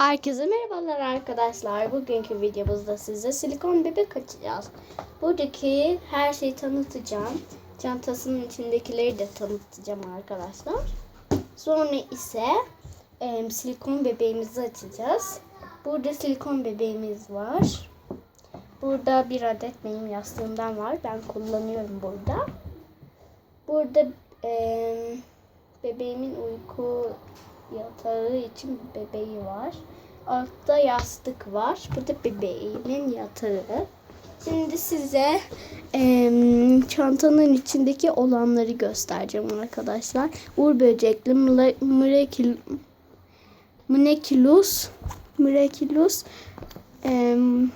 Herkese merhabalar arkadaşlar. Bugünkü videomuzda size silikon bebek açacağız. Buradaki her şeyi tanıtacağım. Çantasının içindekileri de tanıtacağım arkadaşlar. Sonra ise e, silikon bebeğimizi açacağız. Burada silikon bebeğimiz var. Burada bir adet benim yastığımdan var. Ben kullanıyorum burada. Burada e, bebeğimin uyku yatağı için bebeği var. Altta yastık var. Burada bebeğimin yatağı. Şimdi size em, çantanın içindeki olanları göstereceğim arkadaşlar. Uğur böcekli, mürekil, münekilus, mürekilus, em,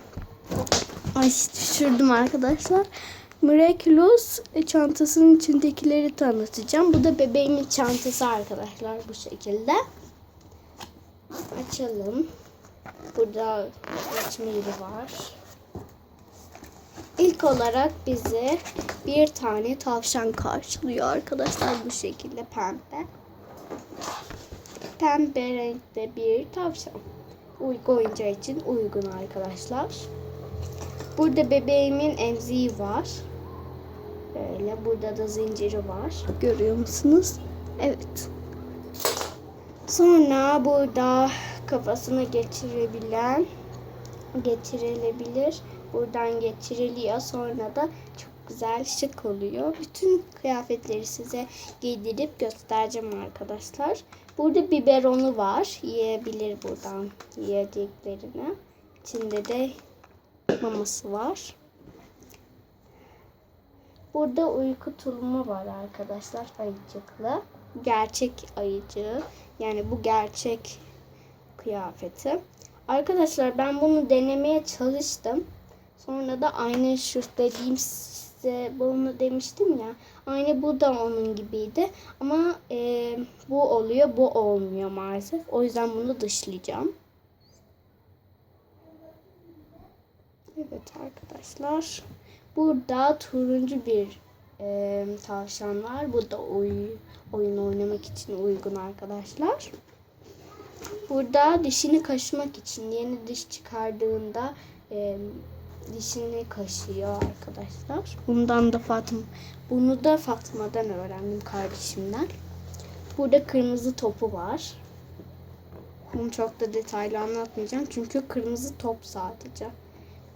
ay düşürdüm arkadaşlar. Miraculous çantasının içindekileri tanıtacağım. Bu da bebeğimin çantası arkadaşlar bu şekilde. Açalım. Burada açma var. İlk olarak bize bir tane tavşan karşılıyor arkadaşlar bu şekilde pembe. Pembe renkte bir tavşan. Uyku oyuncağı için uygun arkadaşlar. Burada bebeğimin emziği var. Böyle burada da zinciri var. Görüyor musunuz? Evet. Sonra burada kafasına geçirebilen geçirilebilir. Buradan geçiriliyor. Sonra da çok güzel şık oluyor. Bütün kıyafetleri size giydirip göstereceğim arkadaşlar. Burada biberonu var. Yiyebilir buradan yiyeceklerini. İçinde de maması var. Burada uyku tulumu var arkadaşlar ayıcıklı. Gerçek ayıcığı. Yani bu gerçek kıyafeti. Arkadaşlar ben bunu denemeye çalıştım. Sonra da aynı şu dediğim size bunu demiştim ya. Aynı bu da onun gibiydi. Ama e, bu oluyor bu olmuyor maalesef. O yüzden bunu dışlayacağım. Evet arkadaşlar. Burada turuncu bir e, tavşan var. Bu da oy, oyun oynamak için uygun arkadaşlar. Burada dişini kaşımak için yeni diş çıkardığında e, dişini kaşıyor arkadaşlar. Bundan da Fatma, bunu da Fatma'dan öğrendim kardeşimden. Burada kırmızı topu var. Bunu çok da detaylı anlatmayacağım çünkü kırmızı top sadece.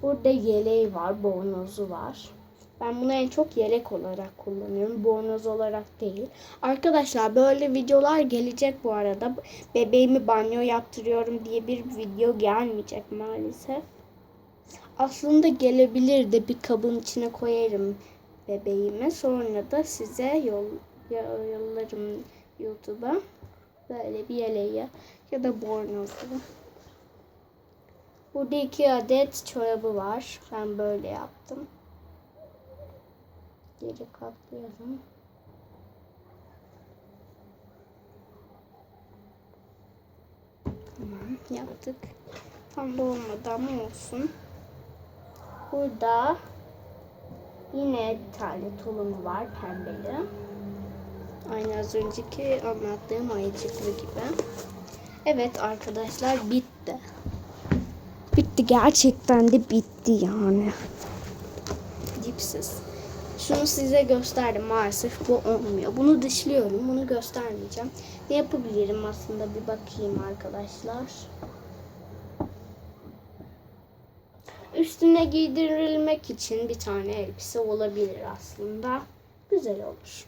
Burada yeleği var, bornozu var. Ben bunu en çok yelek olarak kullanıyorum. Bornoz olarak değil. Arkadaşlar böyle videolar gelecek bu arada. Bebeğimi banyo yaptırıyorum diye bir video gelmeyecek maalesef. Aslında gelebilir de bir kabın içine koyarım bebeğimi. Sonra da size yol, yollarım YouTube'a. Böyle bir yeleği ya da bornozu. Burada iki adet çorabı var. Ben böyle yaptım. Geri katlayalım. Tamam yaptık. Tam da olmadı ama olsun. Burada yine bir tane tulum var pembeli. Aynı az önceki anlattığım ayıcıklı gibi. Evet arkadaşlar bitti. Bitti gerçekten de bitti yani. Dipsiz. Şunu size gösterdim maalesef bu olmuyor. Bunu dışlıyorum. Bunu göstermeyeceğim. Ne yapabilirim aslında bir bakayım arkadaşlar. Üstüne giydirilmek için bir tane elbise olabilir aslında. Güzel olur.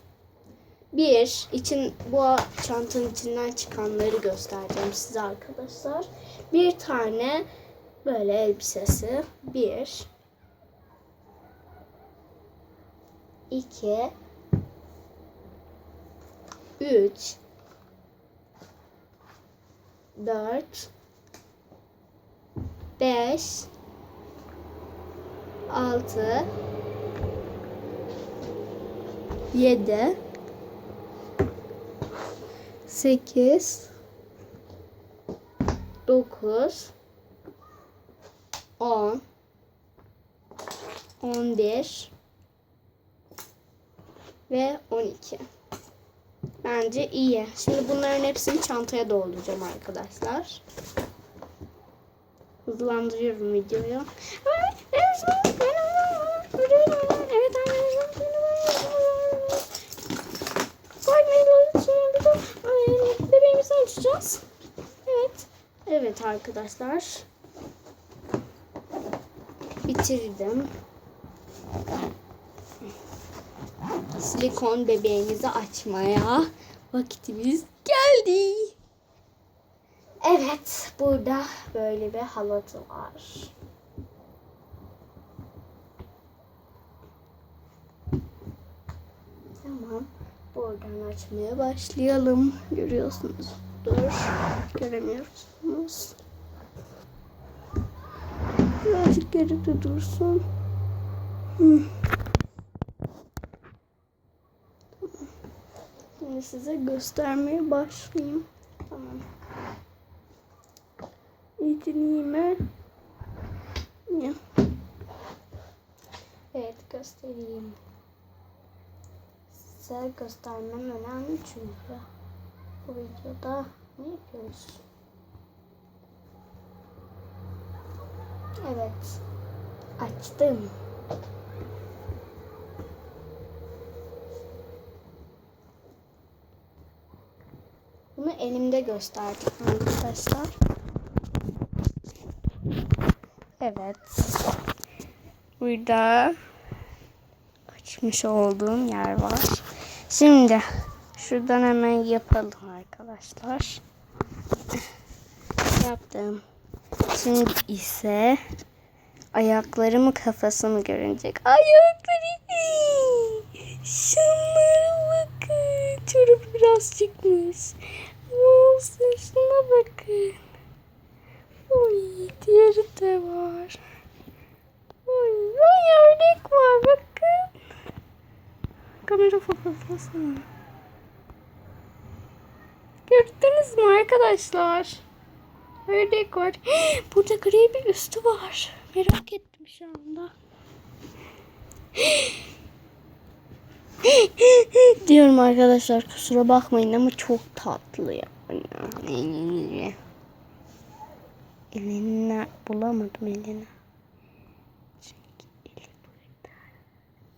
Bir, için bu çantanın içinden çıkanları göstereceğim size arkadaşlar. Bir tane böyle elbisesi. Bir, iki, üç, dört, beş, altı, yedi, sekiz, dokuz, on, on bir ve on iki. Bence iyi. Şimdi bunların hepsini çantaya dolduracağım arkadaşlar. hızlandırıyorum videoyu. Arkadaşlar. Bebeğimizi açacağız. Evet. Evet arkadaşlar. Bitirdim. Silikon bebeğimizi açmaya vaktimiz geldi. Evet, burada böyle bir halatı var. Tamam, buradan açmaya başlayalım. Görüyorsunuz. Dur, göremiyorsunuz. Birazcık geride dursun. Şimdi size göstermeye başlayayım. Tamam. Ya. Evet göstereyim. Size göstermem önemli çünkü bu videoda ne yapıyoruz? Evet. Açtım. Bunu elimde gösterdim arkadaşlar. Evet. Burada açmış olduğum yer var. Şimdi şuradan hemen yapalım arkadaşlar. Yaptım. Şimdi ise ayaklarımı kafasımı görünecek. Ayakları. Şunlara bakın. Çorap biraz çıkmış. Olsun şuna bakın. Uy, diğeri de var. Uy, ay ördek var bakın. Kamera fotoğraflasana. Gördünüz mü arkadaşlar? Ördek var. Burada gri bir üstü var. Merak ettim şu anda. Diyorum arkadaşlar kusura bakmayın ama çok tatlı yani. Elini bulamadım elini. Çünkü eli burada.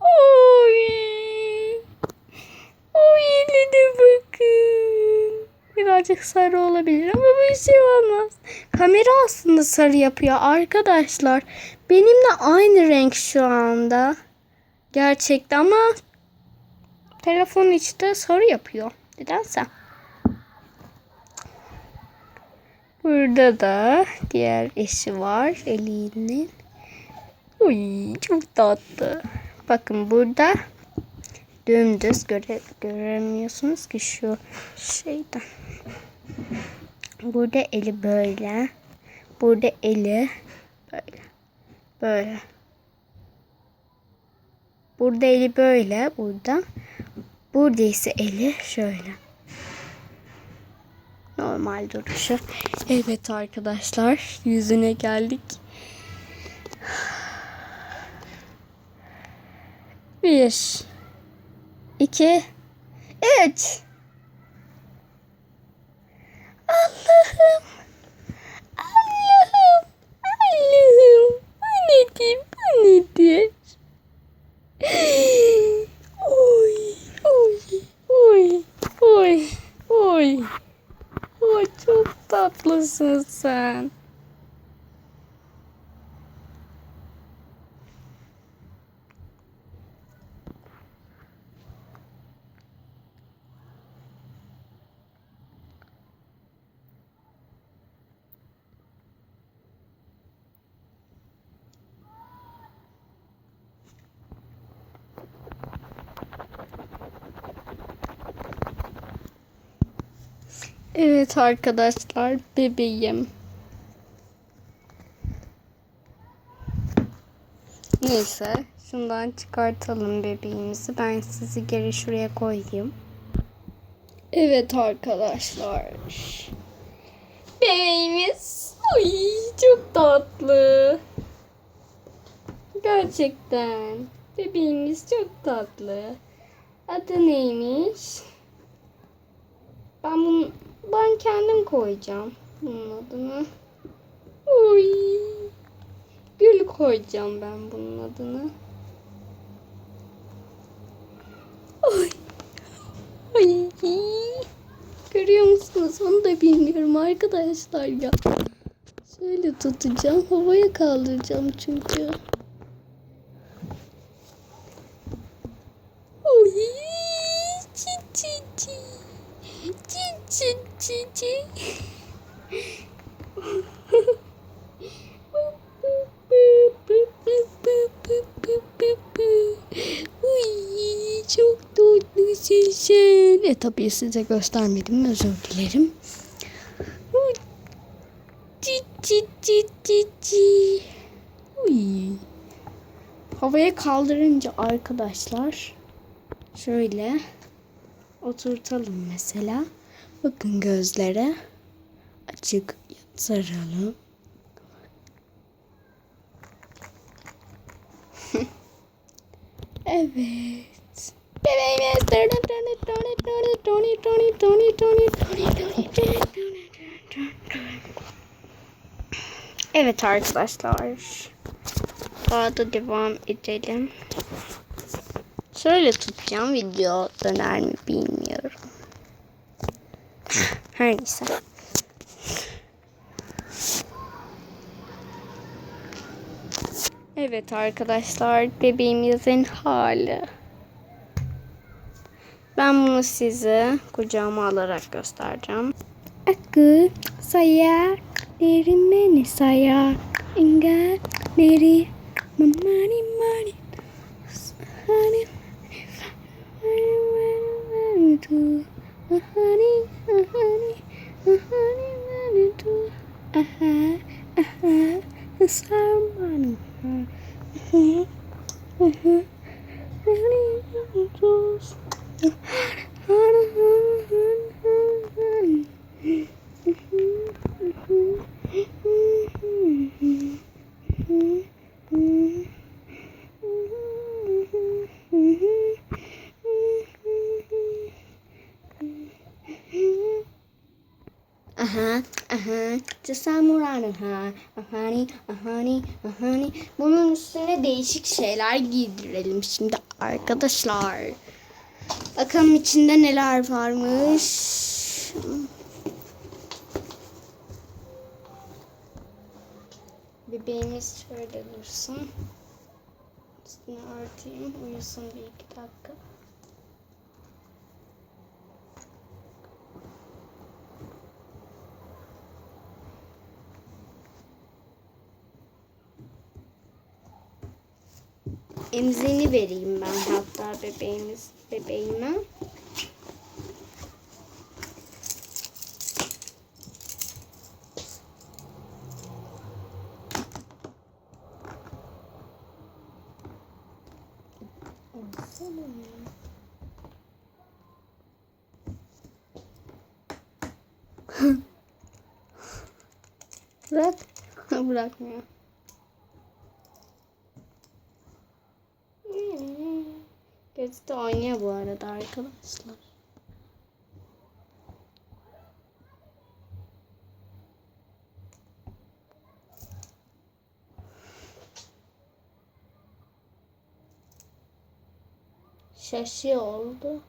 Oy. Oy eline bakın. Birazcık sarı olabilir ama bir şey olmaz. Kamera aslında sarı yapıyor arkadaşlar. Benimle aynı renk şu anda. Gerçekten ama telefon içte sarı yapıyor. Nedense. Burada da diğer eşi var Eli'nin. Uy çok tatlı. Bakın burada dümdüz göre, göremiyorsunuz ki şu şeyden. Burada eli böyle. Burada eli böyle. Böyle. Burada eli böyle. Burada. Burada ise eli şöyle normal duruşu. Evet arkadaşlar yüzüne geldik. Bir, iki, üç. Allah'ım. Allah'ım. Allah'ım. Bu nedir? Bu nedir? Oy, oy, oy, oy, oy. Oy çok tatlısın sen. Evet arkadaşlar bebeğim. Neyse şundan çıkartalım bebeğimizi. Ben sizi geri şuraya koyayım. Evet arkadaşlar. Bebeğimiz. Ay çok tatlı. Gerçekten. Bebeğimiz çok tatlı. Adı neymiş? Ben bunu ben kendim koyacağım bunun adını. Uy. Böyle koyacağım ben bunun adını. Ay. Ay. Görüyor musunuz? Onu da bilmiyorum arkadaşlar ya. Şöyle tutacağım. Havaya kaldıracağım çünkü. Oy. Çi çi çi. Çi çi çi çi. Uy, çok tatlısın sen. E tabii size göstermedim özür dilerim. Çi çi çi. Uy. Havaya kaldırınca arkadaşlar şöyle oturtalım mesela. Bakın gözlere açık yatıralım. Evet. Bebeğimiz. Evet arkadaşlar. Daha da devam edelim. Şöyle tutacağım video döner mi bilmiyorum. Her neyse. Evet arkadaşlar bebeğimizin hali. Ben bunu size kucağıma alarak göstereceğim. Aku saya diri meni saya ingat diri mamani mani aha, Cesamuran aha, ahani, ahani, ahani. Bunun üstüne değişik şeyler giydirelim şimdi arkadaşlar. Bakalım içinde neler varmış. Bebeğimiz şöyle dursun. Üstüne örteyim. Uyusun bir iki dakika. Emzini vereyim ben hatta bebeğimiz bebeğime. Bırak. Bırakmıyor. Gözü de oynuyor bu arada arkadaşlar. Şaşı oldu.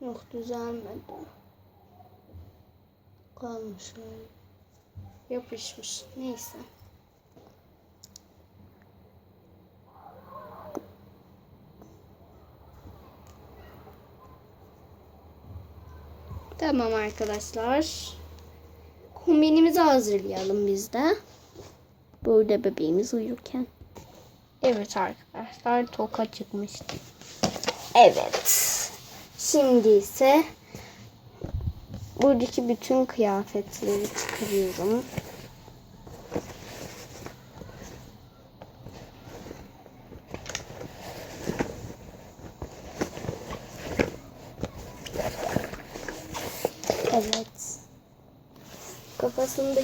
Yok düzelmedi. Kalmış öyle. Yapışmış. Neyse. Tamam arkadaşlar. Kombinimizi hazırlayalım biz de. Burada bebeğimiz uyurken. Evet arkadaşlar toka çıkmıştı. Evet. Şimdi ise buradaki bütün kıyafetleri çıkarıyorum.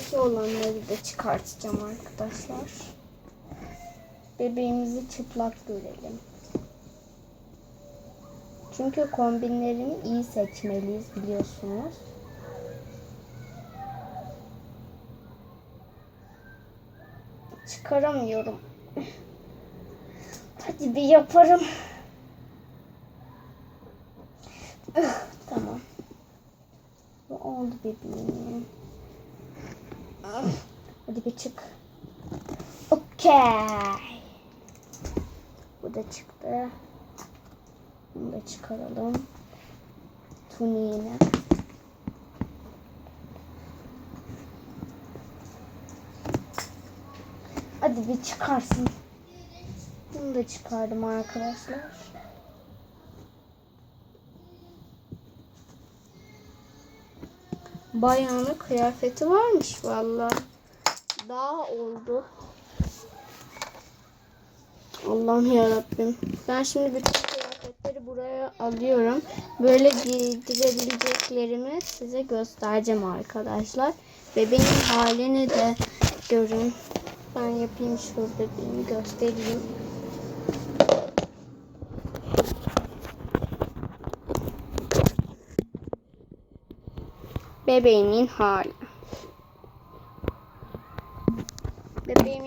Üstteki olanları da çıkartacağım arkadaşlar. Bebeğimizi çıplak görelim. Çünkü kombinlerini iyi seçmeliyiz biliyorsunuz. Çıkaramıyorum. Hadi bir yaparım. tamam. Bu oldu bebeğim. Okey. Bu da çıktı. Bunu da çıkaralım. Tuniğini. Hadi bir çıkarsın. Bunu da çıkardım arkadaşlar. Bayanın kıyafeti varmış valla. Daha oldu. Allah'ım yarabbim. Ben şimdi bütün kıyafetleri buraya alıyorum. Böyle giydirebileceklerimi size göstereceğim arkadaşlar. Bebeğin halini de görün. Ben yapayım şu bebeğimi göstereyim. Bebeğimin hali. Bebeğimin